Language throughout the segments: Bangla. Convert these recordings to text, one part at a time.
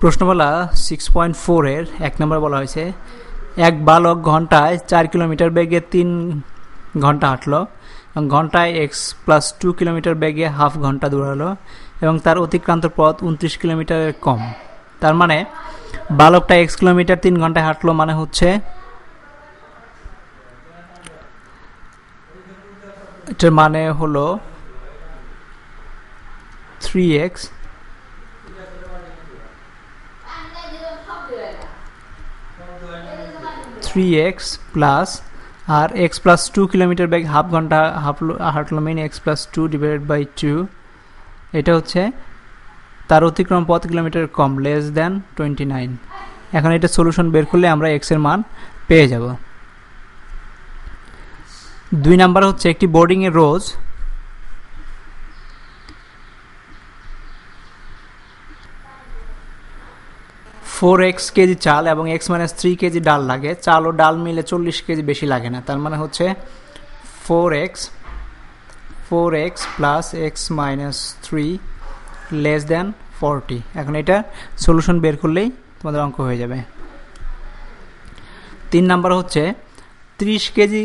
প্রশ্নমালা সিক্স পয়েন্ট ফোরের এক নম্বর বলা হয়েছে, এক বালক ঘন্টায় চার কিলোমিটার বেগে তিন ঘণ্টা হাঁটলো এবং ঘন্টায় এক্স প্লাস টু কিলোমিটার বেগে হাফ ঘণ্টা দৌড়ালো এবং তার অতিক্রান্ত পথ উনত্রিশ কিলোমিটারের কম। তার মানে বালকটা এক্স কিলোমিটার তিন ঘন্টায় হাঁটলো মানে হচ্ছে এটার মানে হলো three x three x plus আর x plus two kilometre bag half ঘণ্টা half হাঁটলো mean x plus two divided by two এটা হচ্ছে তার অতিক্রম পথ কিলোমিটার কম লেস দেন টোয়েন্টি নাইন এখন এটা সলিউশন বের করলে আমরা এক্সের মান পেয়ে যাব। দুই নাম্বার হচ্ছে একটি বোর্ডিংয়ে রোজ ফোর এক্স কেজি চাল এবং এক্স মাইনাস থ্রি কেজি ডাল লাগে। চাল ও ডাল মিলে চল্লিশ কেজি বেশি লাগে না। তার মানে হচ্ছে four x four x plus x minus three less than forty. এখন এটা সলিউশন বের করলেই তোমাদের অঙ্ক হয়ে যাবে। তিন নাম্বার হচ্ছে, ত্রিশ কেজি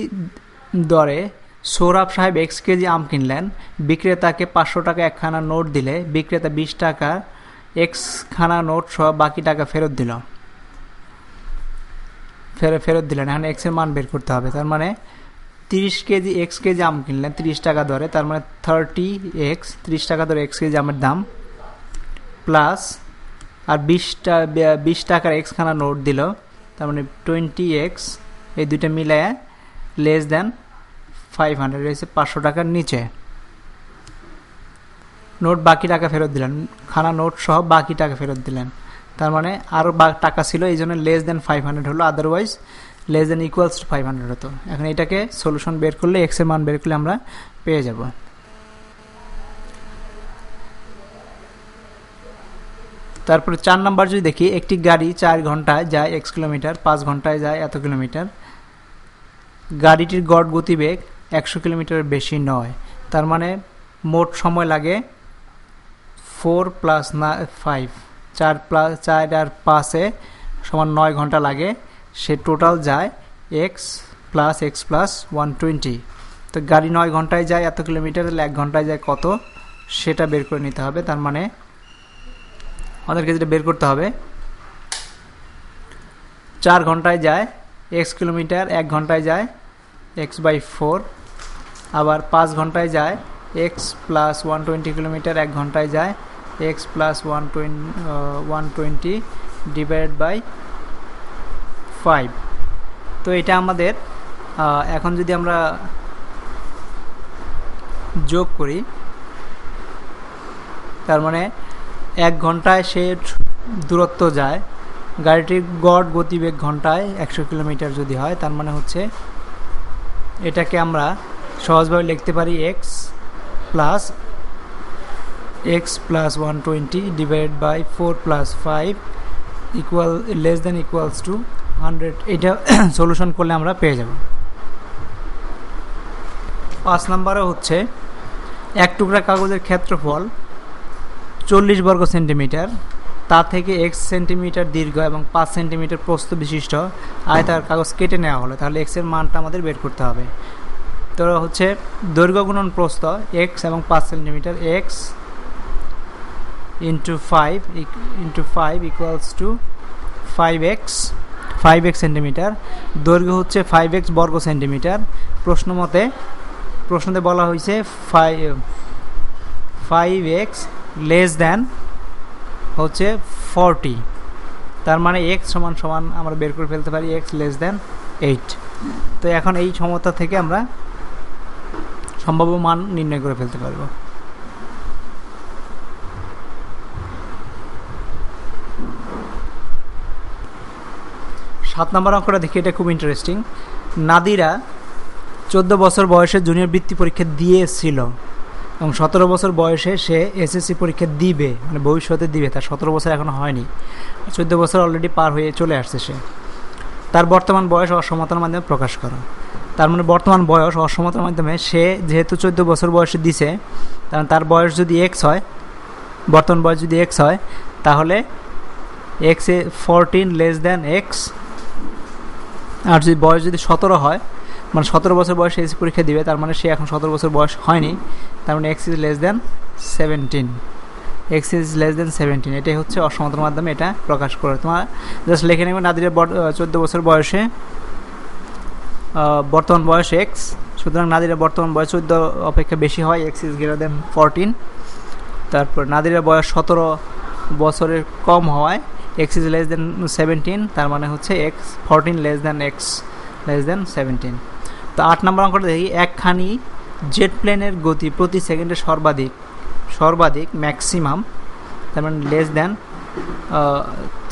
দরে সৌরভ সাহেব এক্স কেজি আম কিনলেন। বিক্রেতাকে পাঁচশো টাকা একখানা নোট দিলে, বিক্রেতা বিশ টাকা এক্স খানা নোট সহ বাকি টাকা ফেরত দিল। ফেরত ফেরত দিলেন। এখন এক্সের মান বের করতে হবে। তার মানে তিরিশ কেজি, এক্স কেজি আম কিনলেন, তিরিশ টাকা দরে। তার মানে থার্টি এক্স, তিরিশ টাকা দরে এক্স কেজি আমের দাম। প্লাস আর বিশটা বিশ টাকার এক্স খানা নোট দিল। তার মানে টোয়েন্টি এক্স, এই দুইটা মিলায় লেস দেন ফাইভ হান্ড্রেড, রয়েছে পাঁচশো টাকার নিচে। নোট বাকি টাকা ফেরত দিলেন। খানা নোট সহ বাকি টাকা ফেরত দিলেন। তার মানে আরও টাকা ছিল, এই জন্য লেস দেন ফাইভ হান্ড্রেড হলো। Otherwise less than equals to five hundred হতো। এখন এটাকে সলিউশন বের করলে এক্সের মান বের করলে আমরা পেয়ে যাব। তারপরে চার নাম্বার যদি দেখি, একটি গাড়ি চার ঘন্টায় যায় এক্স কিলোমিটার পাঁচ ঘন্টায় যায় এত কিলোমিটার গাড়িটির গড় গতিবেগ একশো কিলোমিটারের বেশি নয়। তার মানে মোট সময় লাগে ফোর প্লাস না ফাইভ চার প্লাস চার আর পাঁচে সমান নয় ঘণ্টা লাগে। সে টোটাল যায় x plus x plus one twenty তো গাড়ি নয় ঘন্টায় যায়, এত কিলোমিটার, তাহলে এক ঘন্টায় যায় কত? সেটা বের করে নিতে হবে, তার মানে আমাদেরকে যেটা বের করতে হবে, চার ঘন্টায় যায় এক্স কিলোমিটার, এক ঘন্টায় যায় এক্স বাই ফোর আবার পাঁচ ঘন্টায় যায় x plus one twenty kilometre, এক ঘন্টায় যায় plus one twenty one twenty divide by five তো এটা আমাদের এখন যদি আমরা যোগ করি, তার মানে এক ঘন্টায় সে দূরত্ব যায়, গাড়িটির গড় গতিবেগ ঘন্টায় একশো কিলোমিটার যদি হয়, তার মানে হচ্ছে এটাকে আমরা সহজভাবে লিখতে পারি x plus plus one twenty divide by four plus five equal less than equals to hundred এটা সলিউশন করলে আমরা পেয়ে যাব। পাঁচ নাম্বারও হচ্ছে এক টুকরা কাগজের ক্ষেত্রফল চল্লিশ বর্গ সেন্টিমিটার। তা থেকে এক্স সেন্টিমিটার দীর্ঘ এবং পাঁচ সেন্টিমিটার প্রস্থ বিশিষ্ট। আয়তার কাগজ কেটে নেওয়া হলো, তাহলে এক্সের মানটা আমাদের বের করতে হবে। তো হচ্ছে দৈর্ঘ্য গুণন প্রস্থ এক্স এবং পাঁচ centimetre x five into five equals to five x five x centimetre দৈর্ঘ্য হচ্ছে ফাইভ এক্স বর্গ সেন্টিমিটার প্রশ্ন মতে, প্রশ্নতে বলা হয়েছে five five x less than হচ্ছে ফর্টি তার মানে এক্স সমান সমান আমরা বের করে ফেলতে পারি এক্স লেস দ্যান এইট তো এখন এই সমতা থেকে আমরা সম্ভাব্য মান নির্ণয় করে ফেলতে পারব। সাত নম্বর অঙ্কটা দেখি, এটা খুব ইন্টারেস্টিং নাদিরা চোদ্দ বছর বয়সে জুনিয়র বৃত্তি পরীক্ষা দিয়েছিল এবং সতেরো বছর বয়সে সে এসএসসি পরীক্ষা দিবে মানে ভবিষ্যতে দিবে, তার সতেরো বছর এখনও হয়নি। চোদ্দ বছর অলরেডি পার হয়ে চলে আসছে সে। তার বর্তমান বয়স অসমতার মাধ্যমে প্রকাশ করো। তার মানে বর্তমান বয়স অসমতার মাধ্যমে সে যেহেতু চোদ্দ বছর বয়সে দিছে কারণ তার বয়স যদি এক্স হয়, বর্তমান বয়স যদি এক্স হয়, তাহলে এক্স এ ফোরটিন লেস দেন এক্স আর যদি বয়স যদি সতেরো হয় মানে সতেরো বছর বয়সে এসি পরীক্ষা দিবে, তার মানে সে এখন সতেরো বছর বয়স হয়নি, তার মানে x is less than seventeen x is less than seventeen এটাই হচ্ছে অসমতার মাধ্যমে এটা প্রকাশ করে। তোমার জাস্ট লিখে নেবে নাদিরের চোদ্দ বছর বয়সে বর্তমান বয়স এক্স সুতরাং নাদিরের বর্তমান বয়স চোদ্দ অপেক্ষা বেশি হয় x is greater than fourteen তারপর নাদিরের বয়স সতেরো বছরের কম হওয়ায় x is less than seventeen তার মানে হচ্ছে x fourteen less than x less than seventeen তো আট নম্বর অঙ্কটা দেখি, একখানি জেট প্লেনের গতি প্রতি সেকেন্ডে সর্বাধিক সর্বাধিক ম্যাক্সিমাম তার মানে less than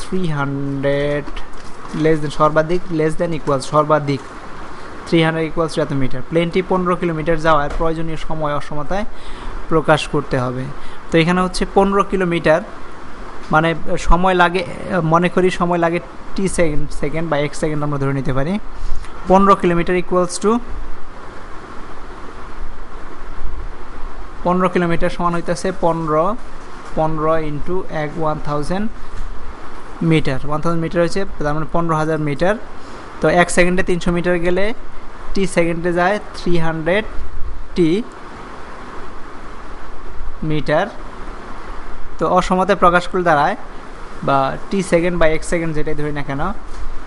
three hundred less than সর্বাধিক লেস দেন ইকুয়াল সর্বাধিক থ্রি হান্ড্রেড ইকুয়ালস এত মিটার। প্লেনটি পনেরো কিলোমিটার যাওয়ার প্রয়োজনীয় সময় অসমতায় প্রকাশ করতে হবে। তো এখানে হচ্ছে পনেরো কিলোমিটার মানে সময় লাগে, মনে করি সময় লাগে টি সেকেন্ড সেকেন্ড বা এক সেকেন্ড আমরা ধরে নিতে পারি। পনেরো কিলোমিটার ইকুয়ালস টু পনেরো কিলোমিটার সমান হইতেছে পনেরো পনেরো ইন্টু এক one thousand metre one thousand metre হচ্ছে তার মানে পনেরো হাজার মিটার তো এক সেকেন্ডে তিনশো মিটার গেলে টি সেকেন্ডে যায় থ্রি হান্ড্রেড টি মিটার তো অসমতে প্রকাশ করে দাঁড়ায়, বা টি সেকেন্ড বা এক সেকেন্ড যেটাই ধরি না কেন,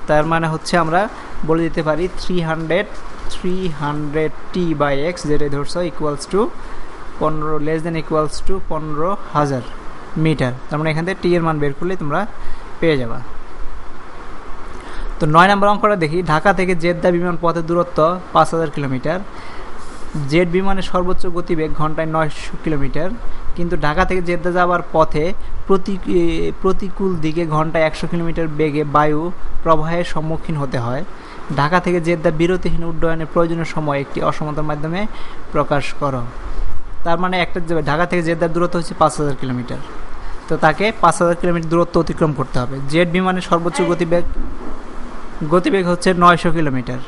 তার মানে হচ্ছে আমরা বলে দিতে পারি three hundred three hundred t by x যেটাই ধরছো ইকুয়ালস টু পনেরো লেস দেন ইকুয়ালস টু পনেরো হাজার মিটার তার মানে এখান থেকে টি এর মান বের করলে তোমরা পেয়ে যাবা। তো নয় নম্বর অঙ্কটা দেখি, ঢাকা থেকে জেদ্দা বিমান পথের দূরত্ব পাঁচ হাজার কিলোমিটার। জেট বিমানের সর্বোচ্চ গতিবেগ ঘন্টায় নয়শো কিলোমিটার, কিন্তু ঢাকা থেকে জেদ্দা যাওয়ার পথে প্রতি প্রতিকূল দিকে ঘন্টায় একশো কিলোমিটার বেগে বায়ু প্রবাহের সম্মুখীন হতে হয়। ঢাকা থেকে জেদ্দা বিরতিহীন উড্ডয়নের প্রয়োজনীয় সময় একটি অসমতার মাধ্যমে প্রকাশ করো। তার মানে একটা ঢাকা থেকে জেদ্দার দূরত্ব হচ্ছে পাঁচ হাজার কিলোমিটার। তো তাকে পাঁচ হাজার কিলোমিটার দূরত্ব অতিক্রম করতে হবে। জেট বিমানের সর্বোচ্চ গতিবেগ গতিবেগ হচ্ছে নয়শো কিলোমিটার।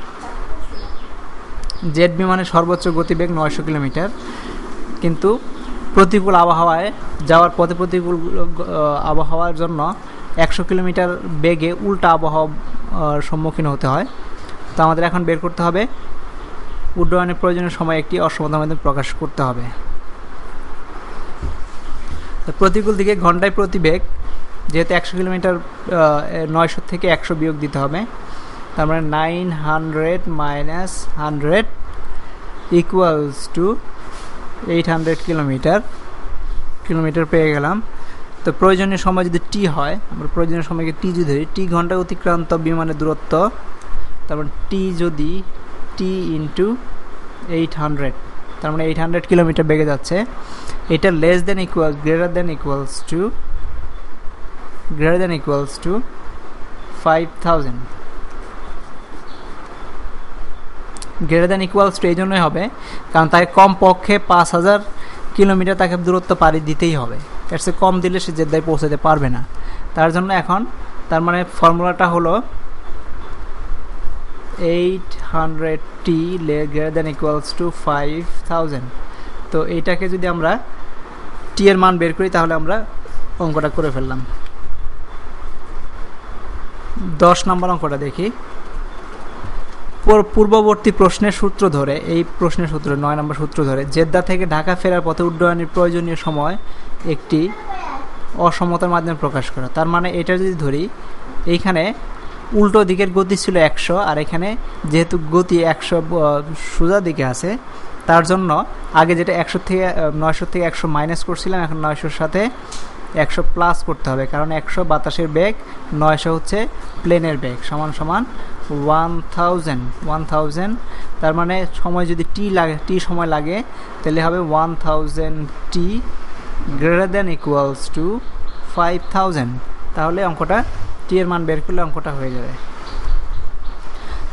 জেট বিমানের সর্বোচ্চ গতিবেগ নয়শো কিলোমিটার। কিন্তু প্রতিকূল আবহাওয়ায় যাওয়ার পথে প্রতিকূল আবহাওয়ার জন্য একশো কিলোমিটার বেগে উল্টা আবহাওয়ার সম্মুখীন হতে হয়। তো আমাদের এখন বের করতে হবে। উড্ডয়নের প্রয়োজনীয় সময় একটি অসমতার মাধ্যমে প্রকাশ করতে হবে। প্রতিকূল দিকে ঘন্টায় প্রতিবেগ, যেহেতু একশো কিলোমিটার নয়শো থেকে একশো বিয়োগ দিতে হবে। তার মানে nine hundred minus hundred equals to eight hundred kilometre kilometre পেয়ে গেলাম। তো প্রয়োজনীয় সময় যদি টি হয়, আমরা প্রয়োজনীয় সময়কে টি যদি ধরি টি ঘণ্টা অতিক্রান্ত বিমানের দূরত্ব তারপর টি যদি টি ইন্টু এইট হান্ড্রেড তার মানে এইট হান্ড্রেড কিলোমিটার বেগে যাচ্ছে। এটা less than equal greater than equals to greater than equals to five thousand greater than equals to এই জন্যই হবে, কারণ তাকে কম পক্ষে পাঁচ হাজার কিলোমিটার তাকে দূরত্ব পাড়ি দিতেই হবে। এর চেয়ে কম দিলে সে জেদ্দায় পৌঁছাতে পারবে না। তার জন্য এখন তার মানে ফর্মুলাটা হলো eight hundred t greater than equals to five thousand তো এইটাকে যদি আমরা টি এর মান বের করি, তাহলে আমরা অঙ্কটা করে ফেললাম। দশ নম্বর অঙ্কটা দেখি। পূর্ববর্তী প্রশ্নের সূত্র ধরে, এই প্রশ্নের সূত্র, নয় নম্বর সূত্র ধরে, জেদ্দা থেকে ঢাকা ফেরার পথে উড্ডয়নের প্রয়োজনীয় সময় একটি অসমতার মাধ্যমে প্রকাশ করা। তার মানে এটা যদি ধরি, এইখানে উল্টো দিকের গতি ছিল একশো, আর এখানে যেহেতু গতি একশো সোজা দিকে আছে, তার জন্য আগে যেটা একশো থেকে নয়শো থেকে একশো মাইনাস করছিলাম, এখন নয়শোর সাথে একশো প্লাস করতে হবে, কারণ একশো বাতাসের বেগ, নয়শো হচ্ছে প্লেনের বেগ, সমান সমান ওয়ান থাউজেন্ড ওয়ান থাউজেন্ড তার মানে সময় যদি টি লাগে টি সময় লাগে, তাহলে হবে one thousand t greater than equals to five thousand তাহলে অঙ্কটা টি এর মান বের করলে অঙ্কটা হয়ে যাবে।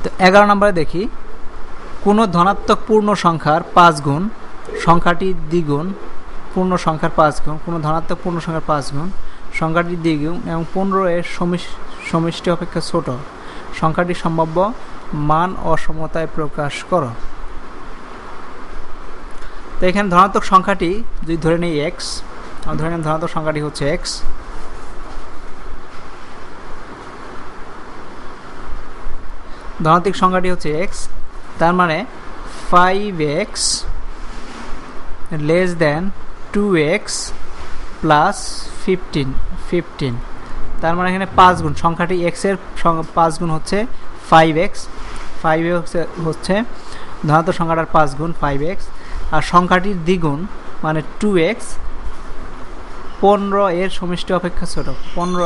তো এগারো নম্বরে দেখি, কোনো ধনাত্মক পূর্ণ সংখ্যার পাঁচ গুণ, সংখ্যাটি দ্বিগুণ, পূর্ণ সংখ্যার পাঁচ গুণ, কোনো ধনাত্মক পূর্ণ সংখ্যার পাঁচ গুণ, সংখ্যাটি দ্বিগুণ এবং পনেরো এর সমষ্টি অপেক্ষা ছোট। সংখ্যাটি সম্ভাব্য মান অসমতায় প্রকাশ করো। তো এখানে ধনাত্মক সংখ্যাটি যদি ধরে নিই এক্স ধরে নিন ধনাত্মক সংখ্যাটি হচ্ছে এক্স ধনাত্মক সংখ্যাটি হচ্ছে এক্স তার মানে five x less than two x plus fifteen fifteen তার মানে এখানে পাঁচ গুণ, সংখ্যাটি এক্সের পাঁচ গুণ হচ্ছে ফাইভ এক্স ফাইভ এক্স হচ্ছে ধনাত্মক সংখ্যাটার পাঁচ গুণ ফাইভ এক্স আর সংখ্যাটির দ্বিগুণ মানে টু এক্স পনেরো এর সমষ্টি অপেক্ষা ছোট। পনেরো,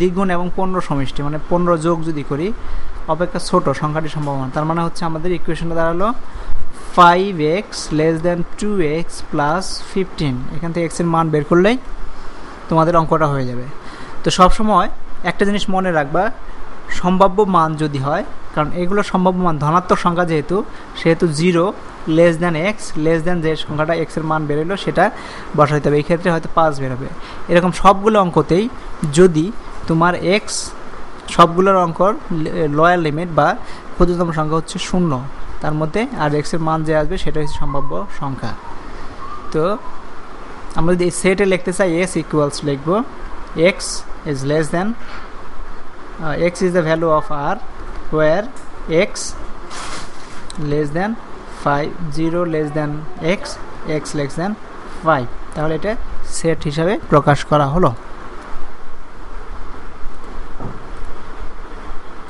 দ্বিগুণ এবং পনেরো সমষ্টি মানে পনেরো যোগ যদি করি, অপেক্ষা ছোট সংখ্যাটির সম্ভাবনা। তার মানে হচ্ছে আমাদের ইকুয়েশনটা দাঁড়াল five x less than two x plus fifteen এখান থেকে এক্সের মান বের করলেই তোমাদের অঙ্কটা হয়ে যাবে। তো সবসময় একটা জিনিস মনে রাখবা, সম্ভাব্য মান যদি হয়, কারণ এগুলো সম্ভাব্য মান, ধনাত্মক সংখ্যা যেহেতু, সেহেতু zero less than x less than যে সংখ্যাটা এক্সের মান বেরোলো সেটা বসাইতে হবে। এই ক্ষেত্রে হয়তো পাঁচ বেরোবে এরকম সবগুলো অঙ্কতেই যদি তোমার এক্স সবগুলোর অঙ্কর লয়ার লিমিট বা ক্ষুদ্রতম সংখ্যা হচ্ছে শূন্য, তার মধ্যে আর এক্সের মান যে আসবে, সেটা হচ্ছে সম্ভাব্য সংখ্যা। তো আমরা যদি সেটে লিখতে চাই এস ইকুয়ালস লিখব x is less than x is the value of R where x less than five zero less than x x less than five তাহলে এটা সেট হিসাবে প্রকাশ করা হলো।